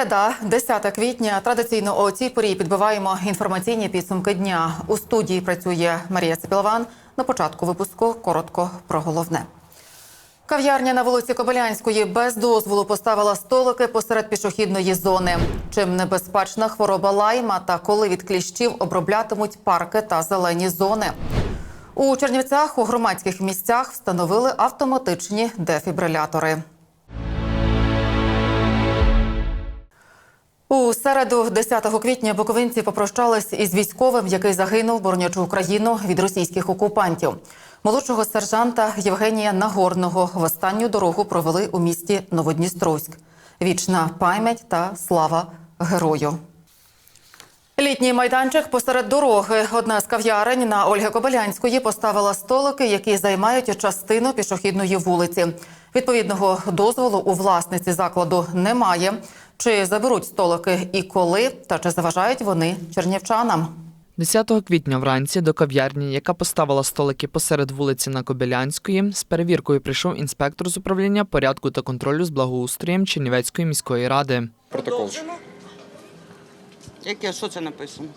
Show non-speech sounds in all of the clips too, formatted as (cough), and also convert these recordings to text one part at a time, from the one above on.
Середа, 10 квітня. Традиційно о цій порі підбиваємо інформаційні підсумки дня. У студії працює Марія Цепілован. На початку випуску коротко про головне. Кав'ярня на вулиці Кобилянської без дозволу поставила столики посеред пішохідної зони. Чим небезпечна хвороба лайма та коли від кліщів оброблятимуть парки та зелені зони. У Чернівцях у громадських місцях встановили автоматичні дефібрилятори. У середу, 10 квітня, буковинці попрощались із військовим, який загинув, боронячи Україну від російських окупантів. Молодшого сержанта Євгенія Нагорного в останню дорогу провели у місті Новодністровськ. Вічна пам'ять та слава герою. Літній майданчик посеред дороги. Одна з кав'ярень на Ольги Кобилянської поставила столики, які займають частину пішохідної вулиці. Відповідного дозволу у власниці закладу немає. Чи заберуть столики і коли, та чи заважають вони чернівчанам? 10 квітня вранці до кав'ярні, яка поставила столики посеред вулиці на Кобилянської, з перевіркою прийшов інспектор з управління порядку та контролю з благоустроєм Чернівецької міської ради. Протокол. Яке, що це написано?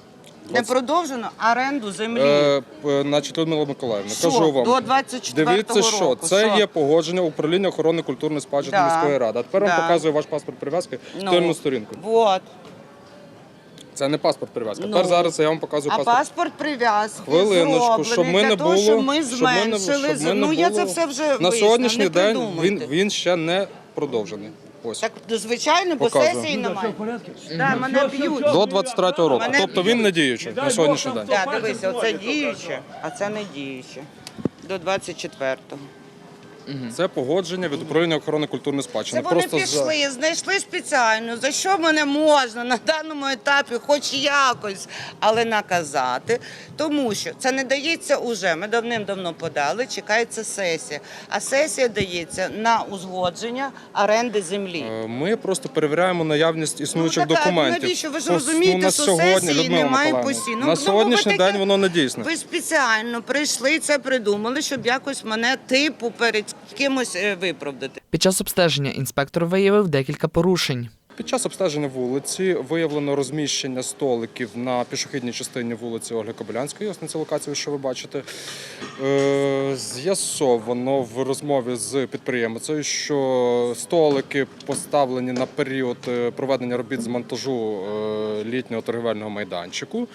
Не продовжено оренду землі. Е, п- значить, Людмила Миколаївна, Що? кажу вам. До 24 Дивіться, що року. це Що? є погодження управління охорони культурної спадщини Да. міської ради. А тепер Да. вам показую ваш паспорт прив'язки Ну. тильну сторінку. Вот. Це не паспорт прив'язки. Ну. Тепер зараз я вам показую А паспорт. паспорт прив'язки Хвилиночку, зроблений щоб ми для не того, було, щоб ми щоб ми не- зменшили. щоб ми не ну, я було. це все вже на вияснила, сьогоднішній не день він, придумуйте. він ще не продовжений. Ось Так, ну, звичайно, бо Показую. сесії немає. Да, мене б'ють. до 23-го року. Мене Тобто він не діючий на сьогоднішній день. Так, дивися, оце діюче, а це не діюче. До 24-го. Це погодження від управління охорони культурної Це спадщини. вони Просто за- пішли, знайшли спеціально, за що мене можна на даному етапі, хоч якось, але наказати. Тому що це не дається уже. Ми давним-давно подали, чекається сесія. А сесія дається на узгодження оренди землі. Е, Ми просто перевіряємо наявність існуючих Ну, так, а документів. навіщо? Ви ж Ну, розумієте, на що сесії Людмила немає Миколаївна, постійно. Ну, На бо ви сьогоднішній таке- день воно не дійсне. Ви спеціально прийшли це придумали, щоб якось мене типу перед кимось е, виправдати. Під час обстеження інспектор виявив декілька порушень. Під час обстеження вулиці виявлено розміщення столиків на пішохідній частині вулиці Ольги Кобилянської. Ось на цій локації, що ви бачите. Е, З'ясовано в розмові з підприємцею, що столики поставлені на період е, проведення робіт з монтажу літнього торгівельного майданчику.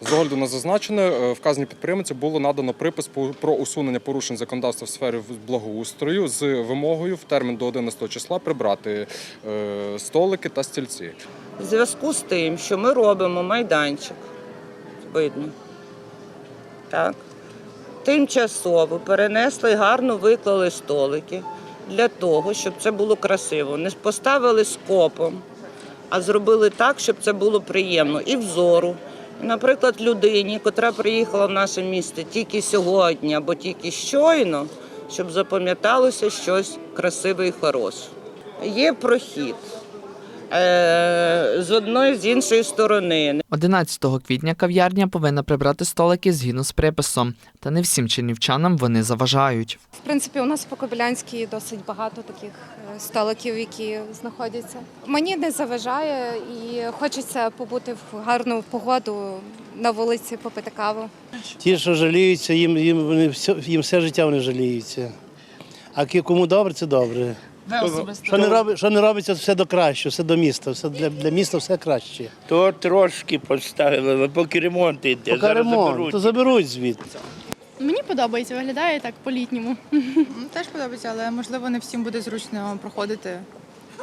З огляду на зазначене, е, вказаній підприємці було надано припис про усунення порушень законодавства в сфері благоустрою з вимогою в термін до 11 числа прибрати е, столики та стільці. В зв'язку з тим, що ми робимо майданчик, видно, так, тимчасово перенесли, гарно виклали столики для того, щоб це було красиво. Не поставили скопом, а зробили так, щоб це було приємно і взору. Наприклад, людині, котра приїхала в наше місто тільки сьогодні або тільки щойно, щоб запам'яталося щось красиве і хороше. Є прохід з одної з іншої сторони. 11 квітня кав'ярня повинна прибрати столики згідно з приписом. Та не всім чернівчанам вони заважають. В принципі, у нас по Кобилянській досить багато таких е, столиків, які знаходяться. Мені не заважає і хочеться побути в гарну погоду на вулиці, попити каву. Ті, що жаліються, їм, їм, вони все, їм все життя вони жаліються. А кому добре, це добре. Що не, роби, що не робиться, все до кращого, все до міста, все для, для міста все краще. То трошки поставили, але поки ремонт йде. Поки зараз ремонт, заберуть. то заберуть звідти. Мені подобається, виглядає так по-літньому. Теж подобається, але можливо не всім буде зручно проходити.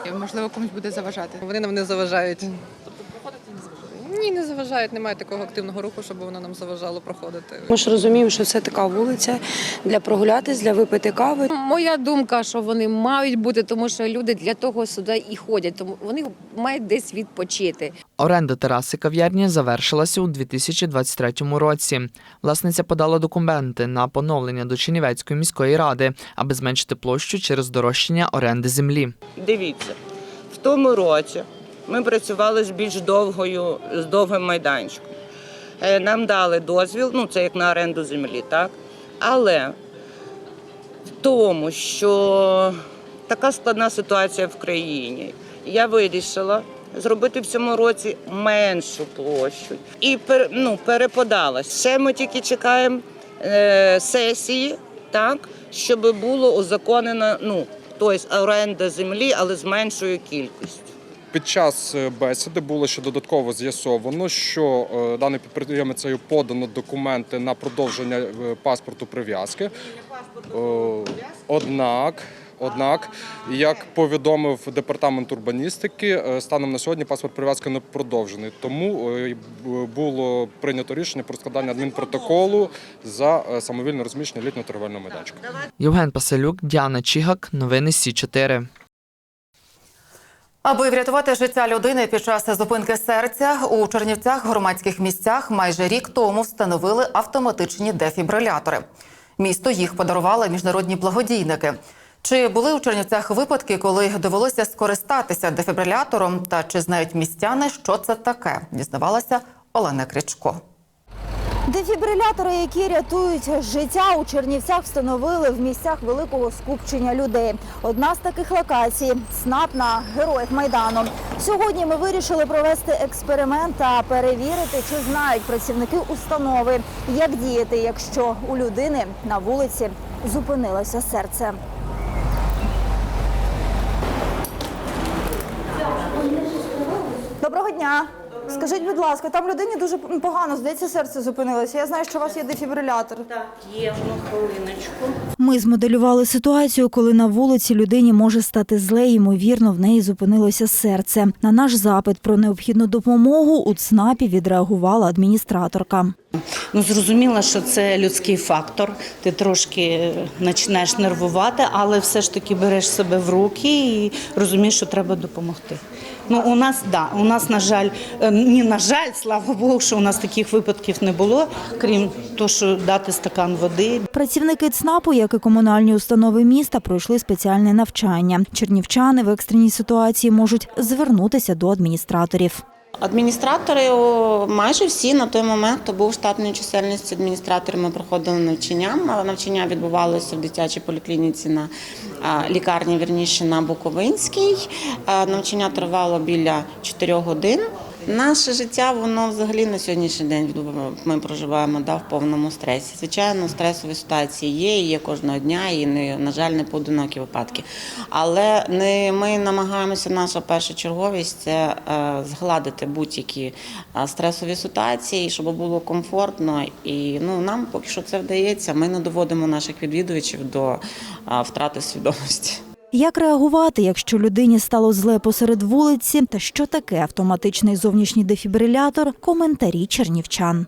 І можливо комусь буде заважати. Вони нам не заважають. Ні, не заважають. Немає такого активного руху, щоб воно нам заважало проходити. Ми ж розуміємо, що це така вулиця для прогулятись, для випити кави. Моя думка, що вони мають бути, тому що люди для того сюди і ходять, тому вони мають десь відпочити. Оренда тераси кав'ярні завершилася у 2023 році. Власниця подала документи на поновлення до Чернівецької міської ради, аби зменшити площу через здорожчання оренди землі. Дивіться, в тому році ми працювали з більш довгою, з довгим майданчиком. Е, Нам дали дозвіл, ну це як на оренду землі, так? Але в тому, що така складна ситуація в країні, я вирішила зробити в цьому році меншу площу і ну, переподалась. Ще ми тільки чекаємо е, сесії, так, щоб було узаконено ну, тобто оренда землі, але з меншою кількістю. Під час е, бесіди було ще додатково з'ясовано, що е, даний підприємицею подано документи на продовження е, паспорту прив'язки. Однак, однак, як повідомив департамент урбаністики, станом на сьогодні паспорт прив'язки не продовжений. Тому було прийнято рішення про складання адмінпротоколу за самовільне розміщення літнього торговельного майданчика. Євген Паселюк, Діана Чігак, новини Сі 4 Аби врятувати життя людини під час зупинки серця у Чернівцях громадських місцях майже рік тому встановили автоматичні дефібрилятори. Місто їх подарували міжнародні благодійники. Чи були у Чернівцях випадки, коли довелося скористатися дефібрилятором, та чи знають містяни, що це таке? Дізнавалася Олена Крічко. Дефібрилятори, які рятують життя у Чернівцях, встановили в місцях великого скупчення людей. Одна з таких локацій СНАП на героїв майдану. Сьогодні ми вирішили провести експеримент та перевірити, чи знають працівники установи, як діяти, якщо у людини на вулиці зупинилося серце. Доброго дня. Скажіть, будь ласка, там людині дуже погано, здається, серце зупинилося. Я знаю, що у вас є дефібрилятор. Є одну хвилиночку. Ми змоделювали ситуацію, коли на вулиці людині може стати зле, і, ймовірно, в неї зупинилося серце. На наш запит про необхідну допомогу у ЦНАПі відреагувала адміністраторка. Ну зрозуміло, що це людський фактор. Ти трошки е, починаєш нервувати, але все ж таки береш себе в руки і розумієш, що треба допомогти. Ну у нас да, у нас на жаль, е, ні, на жаль, слава Богу, що у нас таких випадків не було, крім того, що дати стакан води. Працівники ЦНАПу, як і комунальні установи міста, пройшли спеціальне навчання. Чернівчани в екстреній ситуації можуть звернутися до адміністраторів. Адміністратори майже всі на той момент, хто був штатної чисельністю адміністраторами, проходили навчання. Навчання відбувалося в дитячій поліклініці на лікарні, вірніше на Буковинській. Навчання тривало біля 4 годин. Наше життя, воно взагалі на сьогоднішній день ми проживаємо да, в повному стресі. Звичайно, стресові ситуації є, і є кожного дня, і не, на жаль, не поодинокі випадки. Але не ми намагаємося, наша перша черговість це е, згладити будь-які е, стресові ситуації, щоб було комфортно. І ну нам поки що це вдається. Ми не доводимо наших відвідувачів до е, втрати свідомості. Як реагувати, якщо людині стало зле посеред вулиці, та що таке автоматичний зовнішній дефібрилятор? Коментарі чернівчан.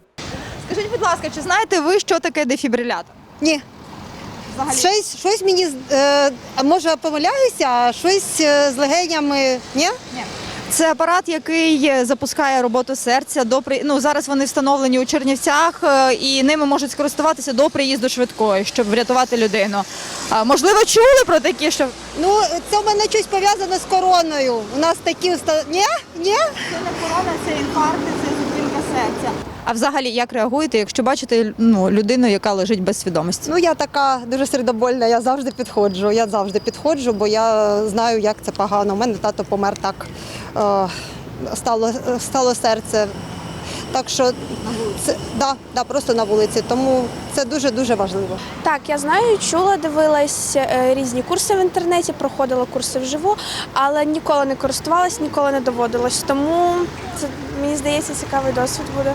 Скажіть, будь ласка, чи знаєте ви, що таке дефібрилятор? Ні. Взагалі? Щось, щось мені е, може помиляюся, а щось е, з легенями. Ні? Це апарат, який запускає роботу серця до при... ну, зараз вони встановлені у Чернівцях е, і ними можуть скористуватися до приїзду швидкої, щоб врятувати людину. А, можливо, чули про такі, що Ну, це в мене щось пов'язано з короною. У нас такі уста... Ні? Ні? це не корона, це інфаркт, це зупинка серця. А взагалі, як реагуєте, якщо бачите ну, людину, яка лежить без свідомості? Ну я така дуже сердобольна, я завжди підходжу. Я завжди підходжу, бо я знаю, як це погано. У мене тато помер так, е, стало, стало серце. Так що це да, да, просто на вулиці. Тому це дуже-дуже важливо. Так, я знаю, чула, дивилась е, різні курси в інтернеті, проходила курси вживу, але ніколи не користувалась, ніколи не доводилось. Тому це мені здається цікавий досвід буде.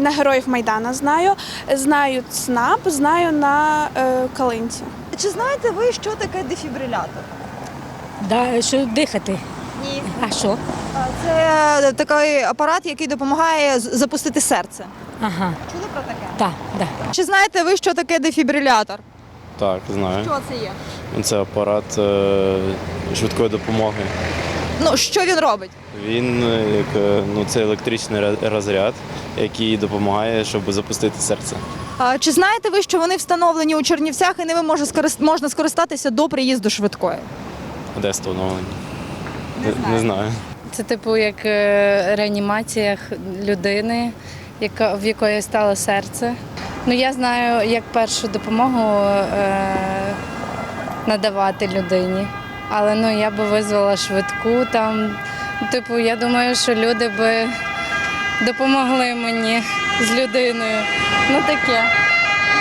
На героїв Майдана знаю, знаю ЦНАП, знаю на е, Калинці. Чи знаєте ви, що таке дефібрилятор? Да, що дихати. Ні. А що? Це такий апарат, який допомагає запустити серце. Ага, Чули про таке? так, да. Чи знаєте ви, що таке дефібрилятор? Так, знаю. Що це є? Це апарат е, швидкої допомоги. Ну, що він робить? Він е, як е, ну, це електричний розряд, який допомагає, щоб запустити серце. А, чи знаєте ви, що вони встановлені у Чернівцях і ними може скорист- можна скористатися до приїзду швидкої? Де встановлені? Не, не знаю. Це типу як е, реанімація людини, яка, в якої стало серце. Ну я знаю, як першу допомогу е, надавати людині. Але ну я би визвала швидку там Типу, я думаю, що люди би допомогли мені з людиною. Ну таке.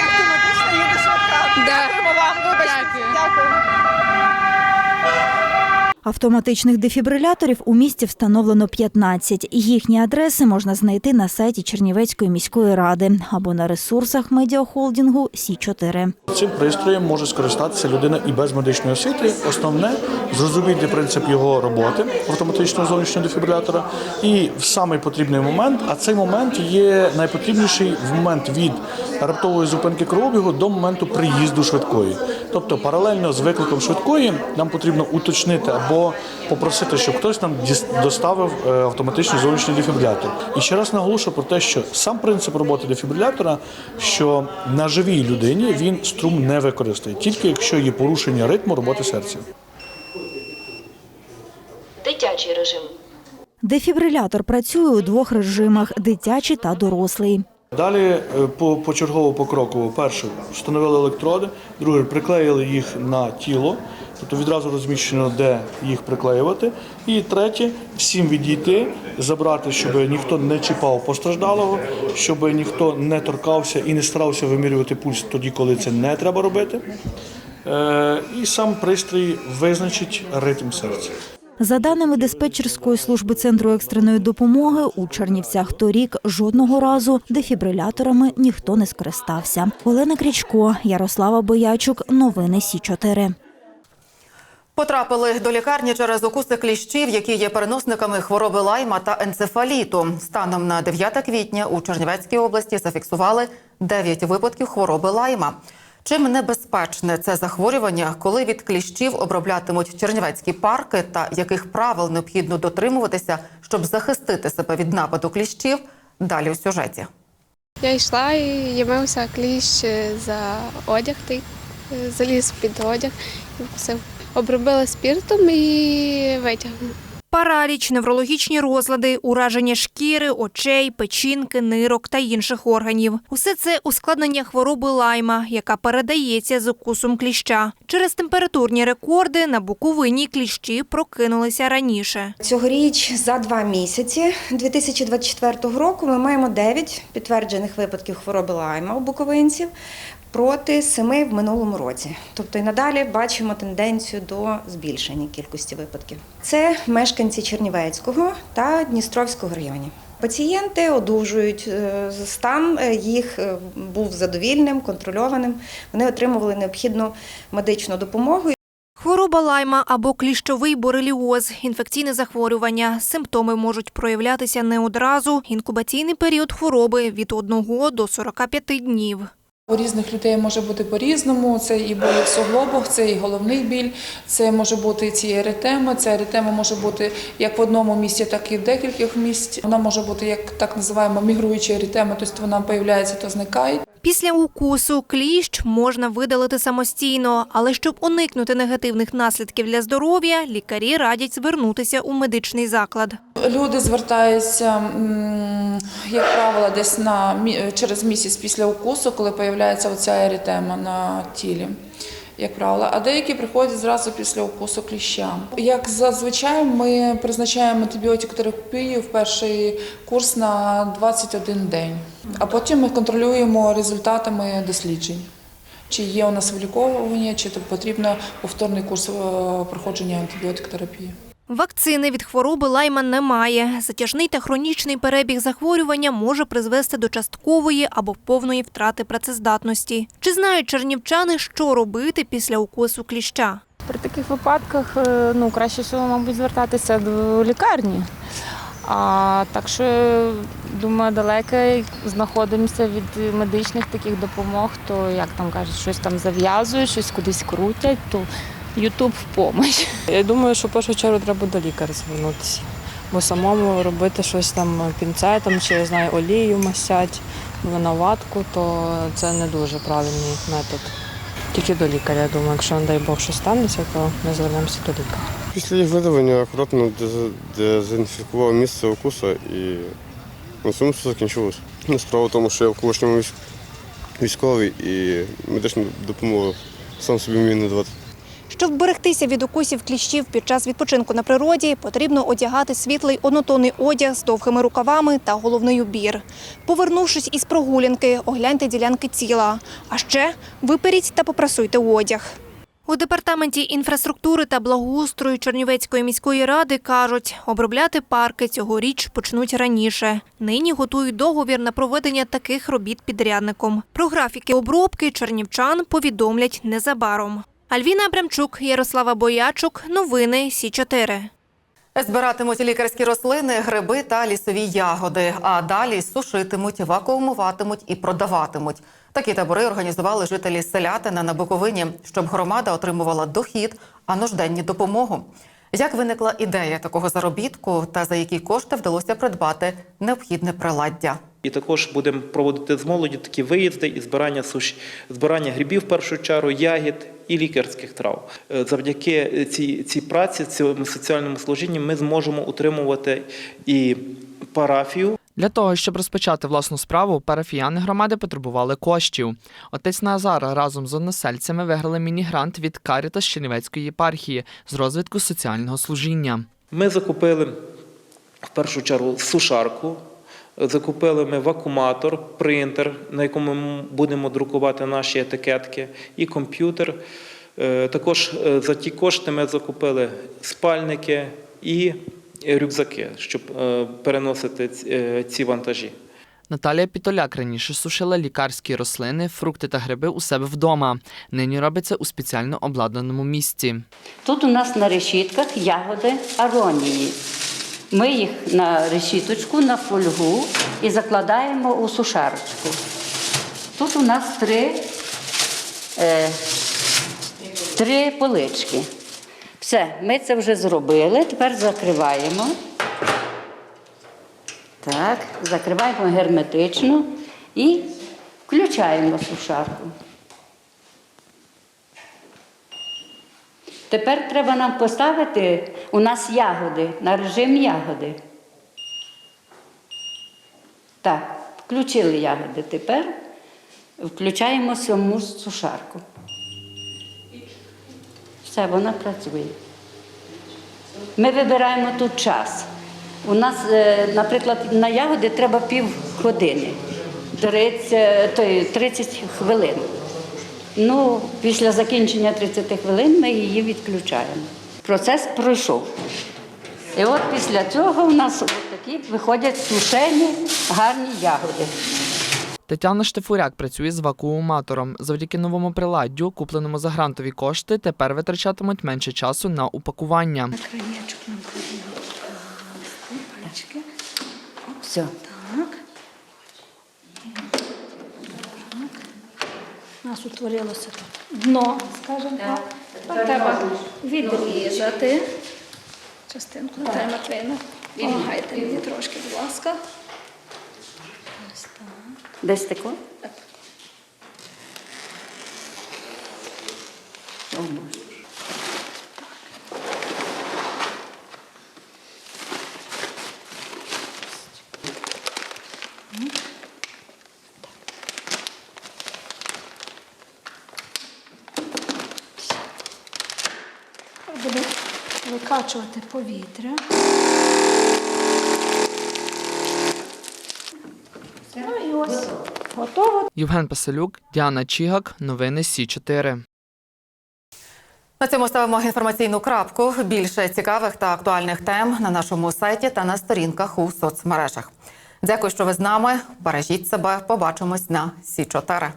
Автоматично їде швидка. Да. Дякуємо вам, вибачте. Дякую. Дякую. Автоматичних дефібриляторів у місті встановлено 15. Їхні адреси можна знайти на сайті Чернівецької міської ради або на ресурсах медіахолдингу Сі 4 Цим пристроєм може скористатися людина і без медичної освіти. Основне зрозуміти принцип його роботи автоматичного зовнішнього дефібрилятора. І в самий потрібний момент, а цей момент є найпотрібніший в момент від раптової зупинки кровообігу до моменту приїзду швидкої. Тобто паралельно з викликом швидкої нам потрібно уточнити або попросити, щоб хтось нам доставив е, автоматичний зовнішній дефібрилятор. І ще раз наголошую про те, що сам принцип роботи дефібрилятора, що на живій людині він струм не використає, тільки якщо є порушення ритму роботи серця. Дитячий режим. Дефібрилятор працює у двох режимах дитячий та дорослий. Далі е, по почергово покроково. Перше встановили електроди, друге приклеїли їх на тіло, тобто відразу розміщено, де їх приклеювати. І третє всім відійти, забрати, щоб ніхто не чіпав постраждалого, щоб ніхто не торкався і не старався вимірювати пульс тоді, коли це не треба робити. Е, І сам пристрій визначить ритм серця. За даними диспетчерської служби центру екстреної допомоги, у Чернівцях торік жодного разу дефібриляторами ніхто не скористався. Олена Крічко, Ярослава Боячук. Новини Сі 4 Потрапили до лікарні через укуси кліщів, які є переносниками хвороби лайма та енцефаліту. Станом на 9 квітня у Чернівецькій області зафіксували 9 випадків хвороби лайма. Чим небезпечне це захворювання, коли від кліщів оброблятимуть чернівецькі парки та яких правил необхідно дотримуватися, щоб захистити себе від нападу кліщів? Далі у сюжеті. Я йшла і ямився кліщ е, за одяг, той е, заліз під одяг і вкусив. Обробила спіртом і витягнув. Параліч, неврологічні розлади, ураження шкіри, очей, печінки, нирок та інших органів. Усе це ускладнення хвороби лайма, яка передається з укусом кліща. Через температурні рекорди на Буковині кліщі прокинулися раніше. Цьогоріч за два місяці 2024 року ми маємо 9 підтверджених випадків хвороби лайма у буковинців проти 7 в минулому році. Тобто і надалі бачимо тенденцію до збільшення кількості випадків. Це мешканці Чернівецького та Дністровського районів. Пацієнти одужують, е, стан е, їх е, був задовільним, контрольованим. Вони отримували необхідну медичну допомогу. Хвороба лайма або кліщовий бореліоз – інфекційне захворювання. Симптоми можуть проявлятися не одразу. Інкубаційний період хвороби – від 1 до 45 днів. У різних людей може бути по-різному. Це і болі в суглобах, це і головний біль, це може бути ці еритеми. Ця еритема може бути як в одному місці, так і в декількох місць. Вона може бути як так називаємо мігруюча еритема, тобто вона появляється, то зникає. Після укусу кліщ можна видалити самостійно, але щоб уникнути негативних наслідків для здоров'я, лікарі радять звернутися у медичний заклад. Люди звертаються, як правило, десь на через місяць після укусу, коли появляється оця еритема на тілі. Як правило, а деякі приходять зразу після укусу кліща. Як зазвичай, ми призначаємо антибіотикотерапію в перший курс на 21 день, а потім ми контролюємо результатами досліджень. Чи є у нас виліковування, чи потрібно повторний курс е, проходження антибіотикотерапії. Вакцини від хвороби лайма немає. Затяжний та хронічний перебіг захворювання може призвести до часткової або повної втрати працездатності. Чи знають чернівчани, що робити після укусу кліща? При таких випадках е, ну, краще всього, мабуть, звертатися до лікарні. А так що, думаю, далеко знаходимося від медичних таких допомог, то як там кажуть, щось там зав'язують, щось кудись крутять, то Ютуб в помощь. (laughs) Я думаю, що в першу чергу треба до лікаря звернутися. Бо самому робити щось там пінцетом чи я знаю, олію масять, винуватку, то це не дуже правильний метод. Тільки до лікаря, я думаю, якщо, не дай Бог, що станеться, то ми звернемося до лікаря. Після їх видавання акуратно дезінфікував місце укусу і на цьому все закінчилось. Ну, Справа в тому, що я в колишньому військ- військовий і медичну допомогу сам собі вмію надавати. Щоб вберегтися від укусів кліщів під час відпочинку на природі, потрібно одягати світлий однотонний одяг з довгими рукавами та головний убір. Повернувшись із прогулянки, огляньте ділянки тіла. А ще виперіть та попрасуйте одяг. У департаменті інфраструктури та благоустрою Чернівецької міської ради кажуть, обробляти парки цьогоріч почнуть раніше. Нині готують договір на проведення таких робіт підрядником. Про графіки обробки чернівчан повідомлять незабаром. Альвіна Абрамчук, Ярослава Боячук. Новини Сі 4 Збиратимуть лікарські рослини, гриби та лісові ягоди, а далі сушитимуть, вакуумуватимуть і продаватимуть. Такі табори організували жителі Селятина на Буковині, щоб громада отримувала дохід, а нужденні допомогу. Як виникла ідея такого заробітку та за які кошти вдалося придбати необхідне приладдя? І також будемо проводити з молоді такі виїзди і збирання суш... збирання грибів в першу чергу, ягід і лікарських трав. Е, Завдяки цій, цій праці, цьому соціальному служінні, ми зможемо утримувати і парафію. Для того, щоб розпочати власну справу, парафіяни громади потребували коштів. Отець Назар разом з односельцями виграли міні-грант від Каріта Чернівецької єпархії з розвитку соціального служіння. Ми закупили в першу чергу сушарку. Закупили ми вакууматор, принтер, на якому ми будемо друкувати наші етикетки, і комп'ютер. Е, Також е, за ті кошти ми закупили спальники і рюкзаки, щоб е, переносити ці- е, вантажі. Наталія Пітоляк раніше сушила лікарські рослини, фрукти та гриби у себе вдома. Нині робить це у спеціально обладнаному місці. Тут у нас на решітках ягоди аронії. Ми їх на решіточку, на фольгу і закладаємо у сушарочку. Тут у нас три, е, три полички. Все, ми це вже зробили. Тепер закриваємо. Так, закриваємо герметично і включаємо сушарку. Тепер треба нам поставити у нас ягоди на режим ягоди. Так, включили ягоди. Тепер включаємо саму сушарку. Все, вона працює. Ми вибираємо тут час. У нас, е, наприклад, на ягоди треба пів години, 30, 30 хвилин. Ну, після закінчення 30 хвилин ми її відключаємо. Процес пройшов. І от після цього у нас такі виходять сушені гарні ягоди. Тетяна Штефуряк працює з вакууматором. Завдяки новому приладдю, купленому за грантові кошти, тепер витрачатимуть менше часу на упакування. Все. Так. У нас утворилося тут дно, скажімо так. Тепер треба відрізати частинку Наталя Матвіївна. Помагайте мені трошки, будь ласка. Десь тако? О, Боже. Буду викачувати повітря. Готово. Євген Пасилюк, Діана Чігак, новини Сі 4 На цьому ставимо інформаційну крапку. Більше цікавих та актуальних тем на нашому сайті та на сторінках у соцмережах. Дякую, що ви з нами. Бережіть себе. Побачимось на Сі 4